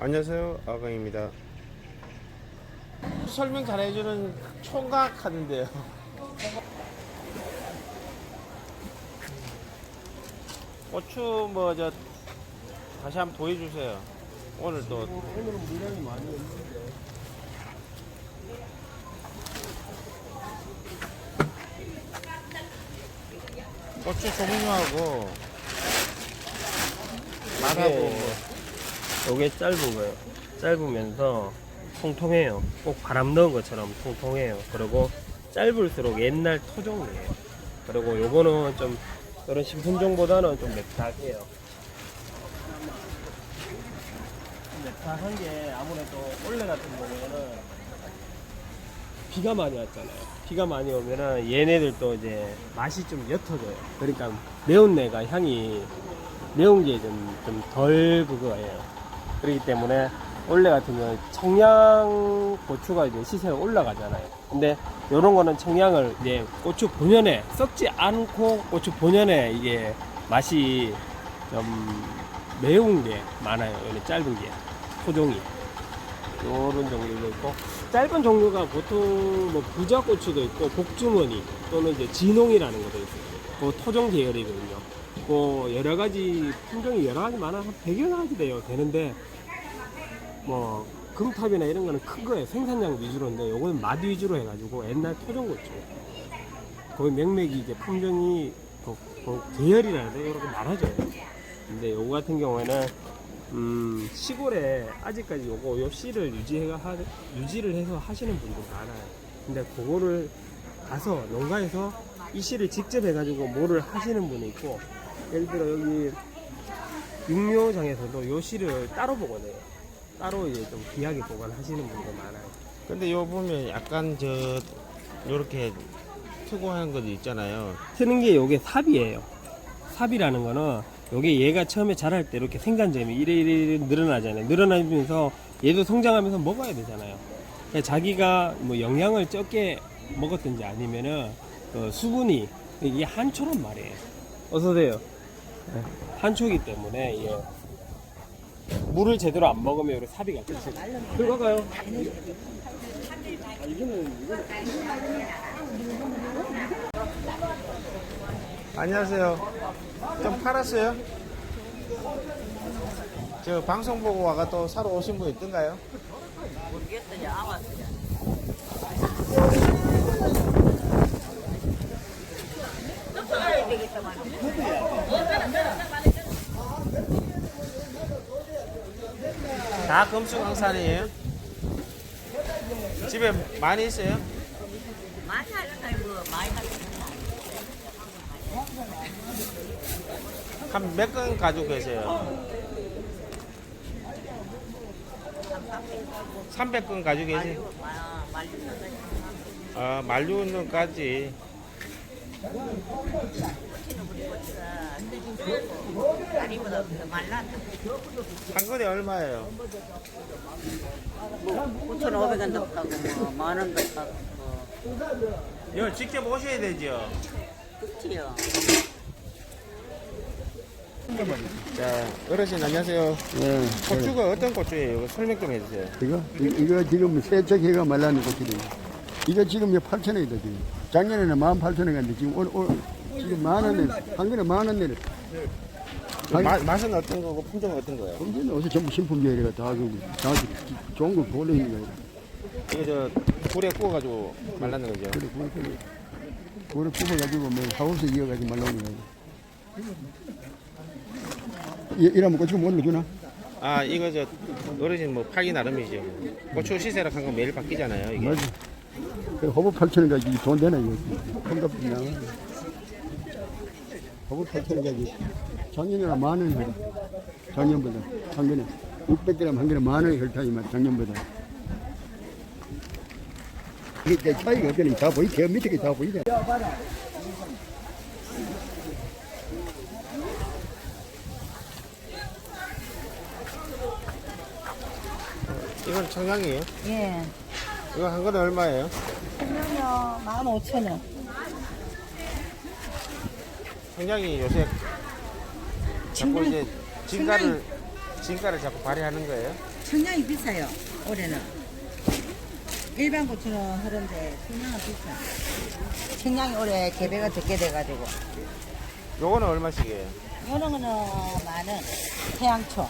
안녕하세요 아강입니다. 설명 잘해주는 총각 하는데요. 고추 뭐 저 다시 한번 보여주세요. 오늘 또. 오늘은 물량이 많이 없는데 고추 종류하고. 맛하고 예. 요게 짧은 거예요. 짧으면서 통통해요. 꼭 바람 넣은 것처럼 통통해요. 그리고 짧을수록 옛날 토종이에요. 그리고 요거는 좀 이런 신품종보다는 좀 맵다해요. 맵다한 게 아무래도 원래 같은 경우에는 비가 많이 왔잖아요. 비가 많이 오면은 얘네들도 이제 맛이 좀 옅어져요. 그러니까 매운 내가 향이 매운 게 좀 좀 덜 그거예요. 그렇기 때문에 원래 경우는 청양 고추가 이제 시세가 올라가잖아요. 근데 요런 거는 청양을 이제 고추 본연에 썩지 않고 고추 본연에 이게 맛이 좀 매운 게 많아요. 요런 짧은 게 토종이 요런 종류도 있고 짧은 종류가 보통 뭐 부자 고추도 있고 복주머니 또는 이제 진홍이라는 것도 있어요. 그 토종 계열이거든요. 그 여러 가지 품종이 여러 가지 많아 한 100여 가지 돼요. 되는데 뭐 금탑이나 이런 거는 큰 거예요. 생산량 위주로인데 요거는 맛 위주로 해가지고 옛날 토종 고추. 거기 맥맥이 이제 품종이 그, 그 계열이라 해야 돼 이렇게 많아져요. 근데 요거 같은 경우에는 음, 시골에 아직까지 요거 요 씨를 유지해 하, 유지를 해서 하시는 분들 많아요. 근데 그거를 가서 농가에서 이 씨를 직접 해가지고 뭐를 하시는 분이 있고 예를 들어 여기 육묘장에서도 요 씨를 따로 보관해요. 따로 이제 좀 귀하게 보관하시는 분들 많아요. 근데 요 보면 약간 저 요렇게 트고 하는 것도 있잖아요 트는 게 요게 삽이에요. 삽이라는 거는 요게 얘가 처음에 자랄 때 이렇게 생산점이 이래 이래 이래 늘어나잖아요. 늘어나면서 얘도 성장하면서 먹어야 되잖아요. 그러니까 자기가 뭐 영양을 적게 먹었든지 아니면은 그 수분이 이게 한초란 말이에요. 어서 오세요. 네. 한초기 때문에 이게 물을 제대로 안 먹으면 이렇게 삽이가 끝이 들어가요. 아, 안녕하세요 좀 팔았어요? 저 방송 보고 와가 또 사러 오신 분 있던가요? 안 왔어요. 사야 되겠다만. 다 금수강산이에요? 집에 많이 있어요? 많이 하는 사람 뭐 많이 하는 한몇 건 가지고 계세요? 300건 가지고 계세요? 아, 만류는까지 다리보다 더 말랐다. 얼마예요? 9,500원 더 하고 뭐 만원 더 하고 뭐 이거 직접 오셔야 되죠? 그치요. 자, 어르신 안녕하세요. 예, 고추가 어떤 고추예요? 이거 설명 좀 해주세요. 이거 이- 이거 지금 세척해가 말라는 꽃이래. 이거 지금 8천 원이다 지금. 작년에는 18,000원 갔는데 지금 올, 올 지금 만 원에 한 근에 만원 내려. 아니, 마, 맛은 어떤 거고 품종은 어떤 거예요? 금전은 어서 전부 신품제이가 다 그, 다 그- 좋은 거 보내 있는 거야. 이거 저 불에 구워가지고 말라는 거죠. 그래, 그래, 그래. 그걸 뽑아가지고 뭐 하우스 이어가지고 말라오는 거야. 이- 이러면 꽃이 못 넣어주나? 아, 이거 저 어르신 뭐 파기 나름이죠. 고추 시세락 한거 매일 바뀌잖아요. 이게. 맞아. 그 허브 8천 원 가지고 돈 되나 이거? 콩값이나. 8천 원 가지고 작년에는 만 원이 다 작년보다 작년에 600g 한 개는 만 원이 혈타이만 작년보다. 이게 차이가 없더니 다 보이, 저 밑에 게다 보이네. 이건 청양이에요. 예. 이거 한 건에 얼마예요? 그러면요, 15,000원. 청양이 요새 자꾸 이제 진가를 진가를 자꾸 발휘하는 거예요? 청량이 비싸요, 올해는. 일반 고추는 그런데 청량은 비싸. 청량이 올해 개배가 적게 돼가지고. 요거는 얼마씩이에요? 이런 거는 만원, 태양초.